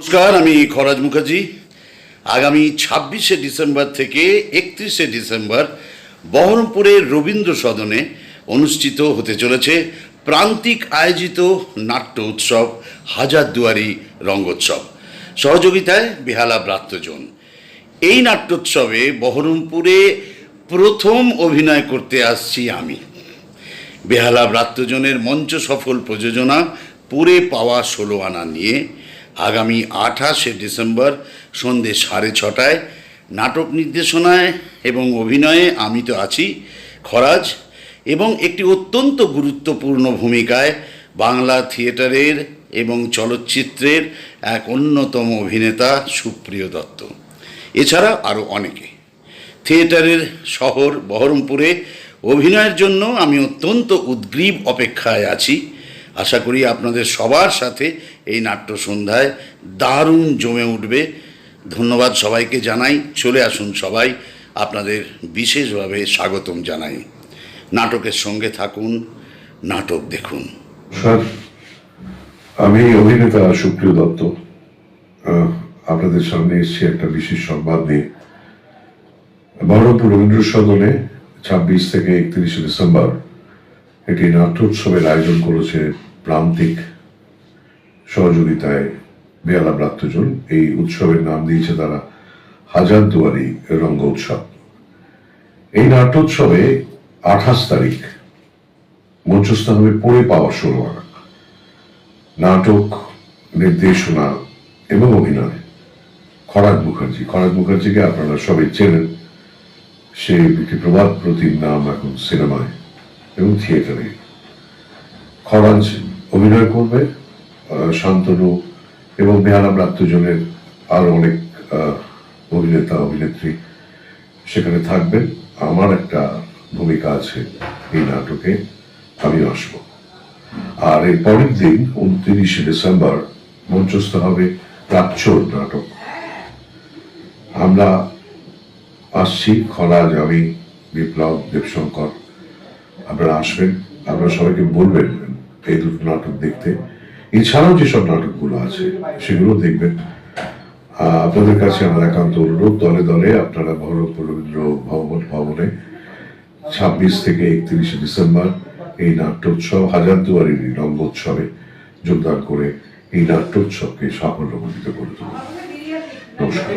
নমস্কার, আমি খরাজ মুখার্জি। আগামী ছাব্বিশে ডিসেম্বর থেকে একত্রিশে ডিসেম্বর বহরমপুরের রবীন্দ্র সদনে অনুষ্ঠিত হতে চলেছে প্রান্তিক আয়োজিত নাট্য উৎসব, হাজারদুয়ারি রঙ্গোৎসব। সহযোগিতায় বেহালা ব্রাত্যজন। এই নাট্যোৎসবে বহরমপুরে প্রথম অভিনয় করতে আসছি আমি। বেহালা ব্রাত্যজনের মঞ্চ সফল প্রযোজনা, পুরে পাওয়া ষোলো আনা নিয়ে আগামী আঠাশে ডিসেম্বর সন্ধে সাড়ে ছটায় নাটক নির্দেশনায় এবং অভিনয়ে আমি তো আছি, খরাজ, এবং একটি অত্যন্ত গুরুত্বপূর্ণ ভূমিকায় বাংলা থিয়েটারের এবং চলচ্চিত্রের এক অন্যতম অভিনেতা সুপ্রিয় দত্ত। এছাড়া আরও অনেকে। থিয়েটারের শহর বহরমপুরে অভিনয়ের জন্য আমি অত্যন্ত উদ্গ্রীব অপেক্ষায় আছি। আশা করি আপনাদের সবার সাথে এই নাট্য সন্ধ্যায় দারুণ জমে উঠবে। ধন্যবাদ সবাইকে জানাই। চলে আসুন সবাই। আপনাদের বিশেষভাবে স্বাগতম জানাই। নাটকের সঙ্গে থাকুন, নাটক দেখুন। আমি অভিনেতা সুপ্রিয় দত্ত। আপনাদের সামনে এসেছি একটা বিশেষ সংবাদ নিয়ে। বহরমপুর রবীন্দ্র সদনে ছাব্বিশ থেকে একত্রিশে ডিসেম্বর। একটি নাট্যোৎসবের আয়োজন করেছে প্রান্তিক সহযোগিতায় বেয়ালা ব্রাত্যজন এই উৎসবের নাম দিয়েছে তারা হাজার দুয়ারি রঙ্গ উৎসব। এই নাট্যোৎসবে আঠাশ তারিখ মঞ্চস্থ হবে পড়ে পাওয়া ষোলো নাটক, নির্দেশনা এবং অভিনয়। খরাজ মুখার্জি। খরাজ মুখার্জিকে আপনারা সবাই চেনেন। সে একটি প্রবাদ প্রতিম নাম এখন সিনেমায়। এবং থিয়েটারে। খরাজ অভিনয় করবে শান্তনু এবং বেহারা ব্রাত্যজনের আরও অনেক অভিনেতা, অভিনেত্রী সেখানে থাকবেন। আমার একটা ভূমিকা আছে এই নাটকে, আমি আসব। আর এর পরের দিন উনত্রিশে ডিসেম্বর মঞ্চস্থ হবে প্রাচ্যর নাটক। আমরা আসছি খরাজ, আমি, বিপ্লব, দেবশঙ্কর। আপনারা আসবেন, আপনারা সবাইকে বলবেন এই দুটো নাটক দেখতে। এছাড়াও যেসব নাটকগুলো আছে, সেগুলো দেখবেন। আপনাদের কাছে আমার একান্ত অনুরোধ, দলে দলে আপনারা বহরমপুর রবীন্দ্র ভবন ভবনে ছাব্বিশ থেকে একত্রিশে ডিসেম্বর এই নাট্যোৎসব, হাজারদুয়ারির রঙ্গোৎসবে যোগদান করে এই নাট্যোৎসবকে সাফল্যমণ্ডিত করে তুলুন। নমস্কার।